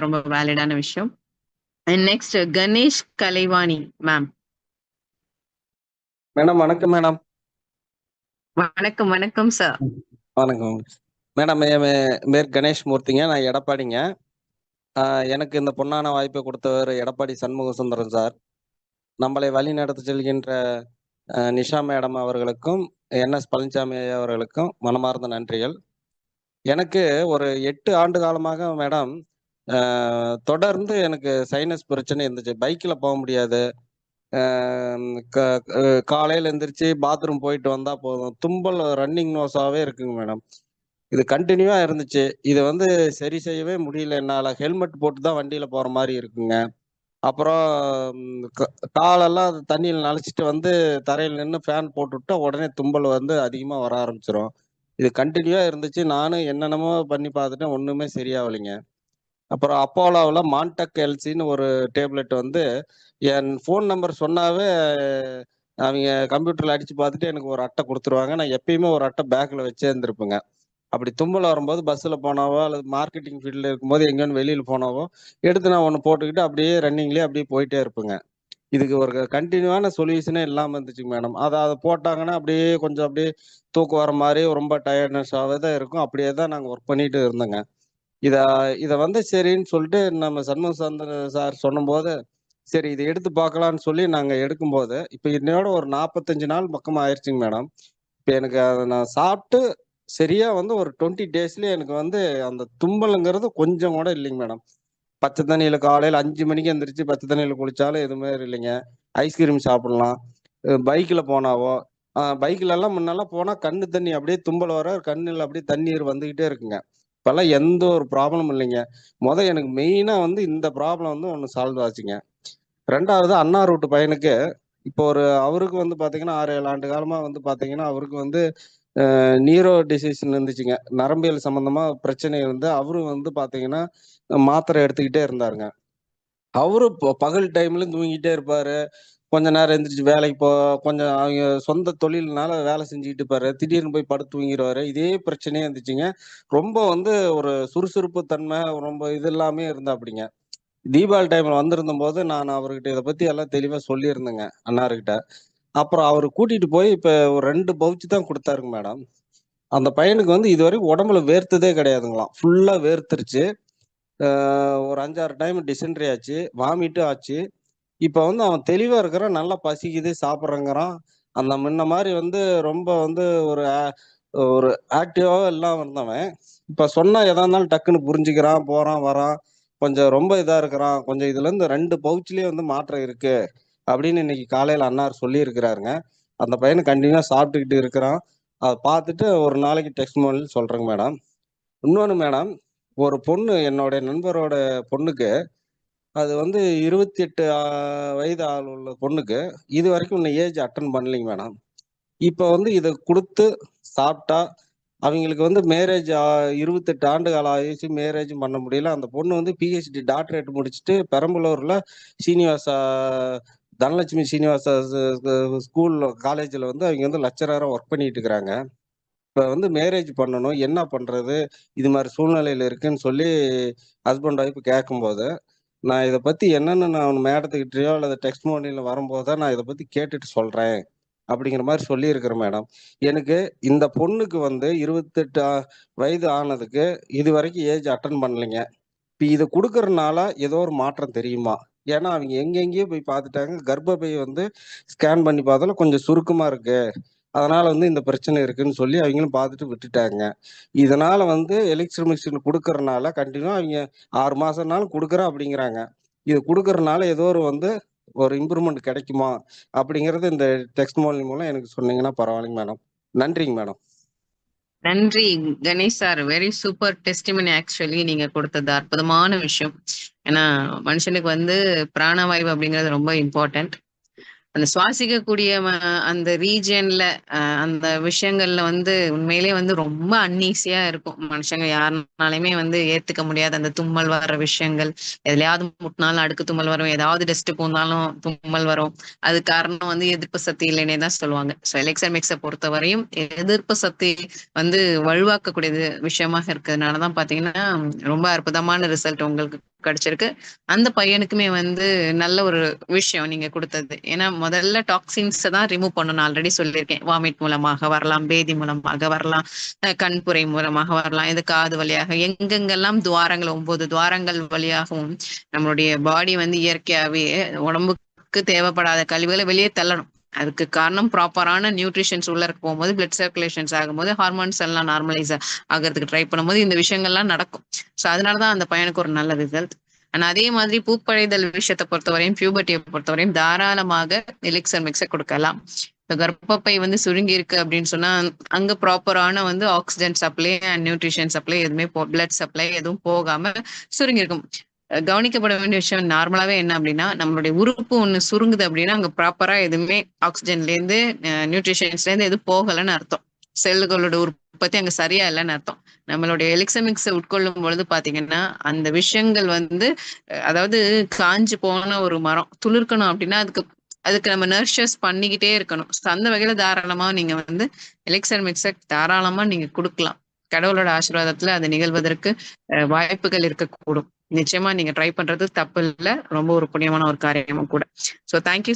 ரொம்ப வேலிடான விஷயம். And next Ganesh Kalaivani mam madam வணக்கம் மேடம். வணக்கம் வணக்கம் சார் வணக்கம். மேடம் என் பேர் கணேஷ் மூர்த்திங்க. நான் எடப்பாடிங்க. எனக்கு இந்த பொன்னான வாய்ப்பை கொடுத்தவர் எடப்பாடி சண்முக சுந்தரம் சார். நம்மளை வழி நடத்தி செல்கின்ற நிஷா மேடம் அவர்களுக்கும் என்எஸ் பழனிசாமி ஐயா அவர்களுக்கும் மனமார்ந்த நன்றிகள். எனக்கு ஒரு எட்டு ஆண்டு காலமாக மேடம் தொடர்ந்து எனக்கு சைனஸ் பிரச்சனை இருந்துச்சு. பைக்கில் போக முடியாது. காலையில் க- எந்திரிச்சு பாத்ரூம் போயிட்டு வந்தால் போதும். தும்பல் ரன்னிங் நோஸாகவே இருக்குங்க மேடம் இது கண்டினியூவாக இருந்துச்சு. இது வந்து சரி செய்யவே முடியல என்னால். ஹெல்மெட் போட்டு தான் வண்டியில் போகிற மாதிரி இருக்குங்க. அப்புறம் க- காலெல்லாம் அது தண்ணியில் நனைச்சிட்டு வந்து தரையில் நின்று ஃபேன் போட்டுவிட்டா உடனே தும்பல் வந்து அதிகமாக வர ஆரம்பிச்சிடும் இது கண்டினியூவாக இருந்துச்சு. நானும் என்னென்னமோ பண்ணி பார்த்துட்டேன். ஒன்றுமே சரியாகலைங்க. அப்புறம் அப்போலோவில் மான்டக் எல்சின்னு ஒரு டேப்லெட் வந்து என் ஃபோன் நம்பர் சொன்னாவே அவங்க கம்ப்யூட்டரில் அடித்து பார்த்துட்டு எனக்கு ஒரு அட்டை கொடுத்துருவாங்க. நான் எப்பயுமே ஒரு அட்டை பேக்கில் வச்சே இருந்திருப்பேங்க. அப்படி தும்மல் வரும்போது பஸ்ஸில் போனாவோ அல்லது மார்க்கெட்டிங் ஃபீல்டில் இருக்கும்போது எங்கேயும் வெளியில் போனாவோ எடுத்து நான் ஒன்று போட்டுக்கிட்டு அப்படியே ரன்னிங்லேயே அப்படியே போயிட்டே இருப்பேங்க. இதுக்கு ஒரு கண்டினியூவான சொல்யூஷனே இல்லாமல் இருந்துச்சுங்க மேடம். அதை அதை போட்டாங்கன்னா அப்படியே கொஞ்சம் அப்படியே தூக்கு வர மாதிரி ரொம்ப டயர்ட்னஸ்ஸாகவே தான் இருக்கும். அப்படியே தான் நாங்கள் ஒர்க் பண்ணிட்டு இருந்தோங்க. இத இத வந்து சரின்னு சொல்லிட்டு நம்ம சண்முக சந்திரன் சார் சொன்னபோது சரி இதை எடுத்து பார்க்கலாம்னு சொல்லி நாங்க எடுக்கும்போது இப்போ என்னோட ஒரு நாற்பத்தஞ்சு நாள் பக்கம் ஆயிடுச்சுங்க மேடம். இப்போ எனக்கு அதை நான் சாப்பிட்டு சரியா வந்து ஒரு டுவெண்ட்டி டேஸ்லயே எனக்கு வந்து அந்த தும்பலுங்கிறது கொஞ்சம் கூட இல்லைங்க மேடம். பச்சை தண்ணியில காலையில அஞ்சு மணிக்கு எந்திரிச்சு பச்சை தண்ணியில குளிச்சாலும் எதுவுமே இல்லைங்க. ஐஸ்கிரீம் சாப்பிடலாம். பைக்கில் போனாவோ பைக்கில் முன்னெல்லாம் போனால் கண்ணு தண்ணி அப்படியே தும்பல் வர கண்ணில் அப்படியே தண்ணீர் வந்துக்கிட்டே இருக்குங்க. இப்பெல்லாம் எந்த ஒரு ப்ராப்ளமும் இல்லைங்க. முத எனக்கு மெயினாக வந்து இந்த ப்ராப்ளம் வந்து ஒன்று சால்வ் ஆச்சுங்க. ரெண்டாவது அண்ணா ரூட்டு பையனுக்கு. இப்போ ஒரு அவருக்கு வந்து பார்த்தீங்கன்னா ஆறு ஏழு ஆண்டு காலமாக வந்து பார்த்தீங்கன்னா அவருக்கு வந்து நீரோ டிசீஸ்ன்னு இருந்துச்சுங்க. நரம்பியல் சம்மந்தமாக பிரச்சனை இருந்து அவரும் வந்து பார்த்தீங்கன்னா மாத்திரை எடுத்துக்கிட்டே இருந்தாருங்க. அவரு பகல் டைம்ல தூங்கிட்டே இருப்பாரு. கொஞ்ச நேரம் எந்திரிச்சு வேலைக்கு போ கொஞ்சம் அவங்க சொந்த தொழில்னால வேலை செஞ்சுக்கிட்டு பாரு. திடீர்னு போய் படுத்து தூங்கிடுவாரு இதே பிரச்சனையே இருந்துச்சுங்க ரொம்ப வந்து ஒரு சுறுசுறுப்பு தன்மை ரொம்ப இது எல்லாமே இருந்தா அப்படிங்க தீபாவளி டைம்ல வந்திருந்த போது நான் அவர்கிட்ட இதை பத்தி எல்லாம் தெளிவா சொல்லியிருந்தேங்க அண்ணாருக்கிட்ட. அப்புறம் அவர் கூட்டிட்டு போய் இப்ப ஒரு ரெண்டு பவுச்சு தான் கொடுத்தாருங்க மேடம். அந்த பையனுக்கு வந்து இது வரைக்கும் உடம்புல வேர்த்ததே கிடையாதுங்களாம். ஃபுல்லா வேர்த்துருச்சு. ஒரு அஞ்சாறு டைம் டிசென்ட்ரி ஆச்சு வாமிட்டும் ஆச்சு. இப்போ வந்து அவன் தெளிவா இருக்கிறான் நல்லா பசிக்குது சாப்பிட்றங்கிறான். அந்த முன்ன மாதிரி வந்து ரொம்ப வந்து ஒரு ஆ- ஒரு ஆக்டிவாக எல்லாம் இருந்தவன். இப்போ சொன்னால் எதா இருந்தாலும் டக்குன்னு புரிஞ்சுக்கிறான் போகிறான் வரான். கொஞ்சம் ரொம்ப இதாக இருக்கிறான். கொஞ்சம் இதுலேருந்து ரெண்டு பவுச்லயே வந்து மாற்றம் இருக்கு அப்படின்னு இன்னைக்கு காலையில் அண்ணார் சொல்லியிருக்கிறாருங்க. அந்த பையனை கண்டினியூா சாப்பிட்டுக்கிட்டு இருக்கிறான். அதை பார்த்துட்டு ஒரு நாளைக்கு டெக்ஸ்ட் மோனில் சொல்கிறேங்க மேடம் இன்னொன்று மேடம் ஒரு பொண்ணு என்னோட நண்பரோட பொண்ணுக்கு அது வந்து இருபத்தி எட்டு வயது ஆள் உள்ள பொண்ணுக்கு இது வரைக்கும் இன்னும் ஏஜ் அட்டன் பண்ணலைங்க மேடம் இப்போ வந்து இதை கொடுத்து சாப்பிட்டா அவங்களுக்கு வந்து மேரேஜ் இருபத்தெட்டு ஆண்டு காலம் ஆயிடுச்சு மேரேஜும் பண்ண முடியல. அந்த பொண்ணு வந்து பிஹெச்டி டாக்டரேட் முடிச்சுட்டு பெரம்பலூரில் சீனிவாசா தனலட்சுமி சீனிவாசா ஸ்கூல் காலேஜில் வந்து அவங்க வந்து லெக்சராக ஒர்க் பண்ணிட்டு இருக்கிறாங்க. இப்போ வந்து மேரேஜ் பண்ணணும் என்ன பண்ணுறது இது மாதிரி சூழ்நிலையில் இருக்குன்னு சொல்லி ஹஸ்பண்ட் ஒய்ஃப் கேட்கும்போது நான் இதை பற்றி என்னென்ன நான் மேடத்துக்கிட்டயோ அல்லது டெக்ஸ்ட் மோனியில் வரும்போது தான் நான் இதை பற்றி கேட்டுட்டு சொல்கிறேன் அப்படிங்கிற மாதிரி சொல்லியிருக்கிறேன் மேடம். எனக்கு இந்த பொண்ணுக்கு வந்து இருபத்தெட்டு வயது ஆனதுக்கு இது வரைக்கும் ஏஜ் அட்டன் பண்ணலைங்க. இப்போ இது கொடுக்கறனால ஏதோ ஒரு மாற்றம் தெரியுமா? ஏன்னா அவங்க எங்கெங்கேயோ போய் பார்த்துட்டாங்க. கர்ப்பப்பை வந்து ஸ்கேன் பண்ணி பார்த்தாலும் கொஞ்சம் சுருக்கமாக இருக்குது அதனால வந்து இந்த பிரச்சனை இருக்குன்னு சொல்லி அவங்களும் பார்த்துட்டு விட்டுட்டாங்க. இதனால வந்து எலக்ட்ரிக் மிஷின் கொடுக்கறனால கண்டினியூ அவங்க ஆறு மாசம்னாலும் கொடுக்குறேன் அப்படிங்கிறாங்க. இது கொடுக்கறனால ஏதோ ஒரு வந்து ஒரு இம்ப்ரூவ்மெண்ட் கிடைக்குமா அப்படிங்கறது இந்த டெக்ஸ்ட் மோல் மூலம் எனக்கு சொன்னீங்கன்னா பரவாயில்லைங்க மேடம். நன்றிங்க மேடம். நன்றி Ganesh sir. Very super testimony actually நீங்க கொடுத்தது. அற்புதமான விஷயம். ஏன்னா மனுஷனுக்கு வந்து பிராணவாயு அப்படிங்கிறது ரொம்ப இம்பார்ட்டன்ட் அந்த சுவாசிக்கக்கூடிய அந்த ரீஜியன்ல அந்த விஷயங்கள்ல வந்து உண்மையிலேயே வந்து ரொம்ப அன்னீசியா இருக்கும். மனுஷங்க யாருனாலுமே வந்து ஏத்துக்க முடியாத. அந்த தும்மல் வர்ற விஷயங்கள் எதுலயாவது முட்டினாலும் அடுக்கு தும்மல் வரும். ஏதாவது டெஸ்ட் போனாலும் தும்மல் வரும். அது காரணம் வந்து எதிர்ப்பு சக்தி இல்லைன்னே தான் சொல்லுவாங்க. ஸோ எலெக்சர் மிக்ஸை பொறுத்தவரையும் எதிர்ப்பு சக்தி வந்து வலுவாக்கக்கூடியது விஷயமாக இருக்கிறதுனால தான் பாத்தீங்கன்னா ரொம்ப அற்புதமான ரிசல்ட் உங்களுக்கு கிடைச்சிருக்கு. அந்த பையனுக்குமே வந்து நல்ல ஒரு விஷயம் நீங்க கொடுத்தது. ஏன்னா முதல்ல டாக்ஸின்ஸை தான் ரிமூவ் பண்ணணும் ஆல்ரெடி சொல்லியிருக்கேன். வாமிட் மூலமாக வரலாம் பேதி மூலமாக வரலாம் அஹ் கண்புரை மூலமாக வரலாம் இது காது வழியாக எங்கெங்கெல்லாம் துவாரங்கள் ஒன்பது துவாரங்கள் வழியாகவும் நம்மளுடைய பாடி வந்து இயற்கையாவே உடம்புக்கு தேவைப்படாத கழிவுகளை வெளியே தள்ளணும். அதுக்கு காரணம் ப்ராப்பரான நியூட்ரிஷன்ஸ் உள்ள இருக்க போகும்போது பிளட் சர்க்குலேஷன்ஸ் ஆகும்போது ஹார்மோன்ஸ் எல்லாம் நார்மலைஸ் ஆகிறதுக்கு ட்ரை பண்ணும்போது இந்த விஷயங்கள்லாம் நடக்கும். ஸோ அதனாலதான் அந்த பையனுக்கு ஒரு நல்ல ரிசல்ட் ஆனா அதே மாதிரி பூப்படைதல் விஷயத்தை பொறுத்தவரையும் பியூபர்ட்டியை பொறுத்தவரையும் தாராளமாக எலிக்சர் மிக்ஸை கொடுக்கலாம். இப்போ கர்ப்பப்பை வந்து சுருங்கி இருக்கு அப்படின்னு சொன்னா அங்க ப்ராப்பரான வந்து oxygen supply and nutrition supply எதுவுமே பிளட் சப்ளை எதுவும் போகாம சுருங்கி இருக்கும். கவனிக்கப்பட வேண்டிய விஷயம் நார்மலாவே என்ன அப்படின்னா நம்மளுடைய உறுப்பு ஒண்ணு சுருங்குது அப்படின்னா அங்க ப்ராப்பரா எதுவுமே ஆக்சிஜன்ல இருந்து நியூட்ரிஷன்ஸ்ல இருந்து எதுவும் போகலைன்னு அர்த்தம். செல்களோட உற்பத்தி அங்க சரியா இல்லைன்னு அர்த்தம். நம்மளுடைய எலிக்சமிக்ஸை உட்கொள்ளும் பொழுது பாத்தீங்கன்னா அந்த விஷயங்கள் வந்து அதாவது காஞ்சு போன ஒரு மரம் துளிர்க்கணும் அப்படின்னா அதுக்கு அதுக்கு நம்ம நர்ஷஸ் பண்ணிக்கிட்டே இருக்கணும். அந்த வகையில தாராளமா நீங்க வந்து எலெக்சன் மிக்ஸை தாராளமா நீங்க கொடுக்கலாம். கடவுளோட ஆசீர்வாதத்துல அது நிகழ்வதற்கு வாய்ப்புகள் இருக்கக்கூடும். நிச்சயமா நீங்க ட்ரை பண்றது தப்பு இல்ல. ரொம்ப ஒரு புண்ணியமான ஒரு காரியமும் கூட. So thank you